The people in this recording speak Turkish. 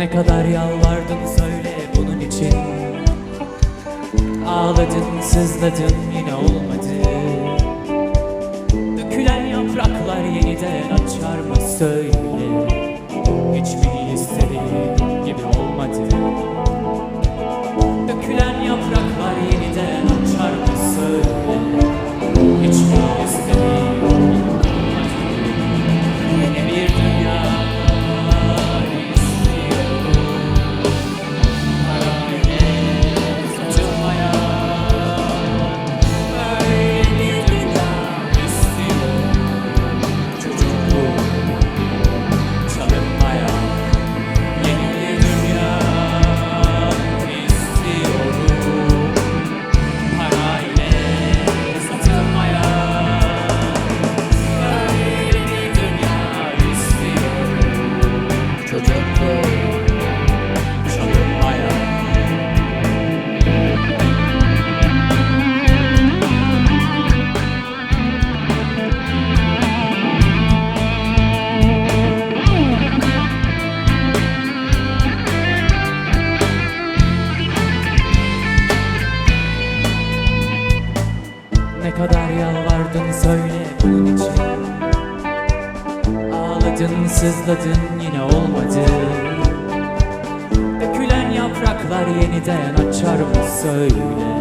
Ne kadar yalvardın söyle bunun için. Ağladın sızladın yine olmadı. Dökülen yapraklar yeniden açar mı söyle? Hiç mi Ne kadar yalvardın söyle. bunun için Ağladın sızladın yine olmadı. Dökülen yapraklar yeniden açar mı söyle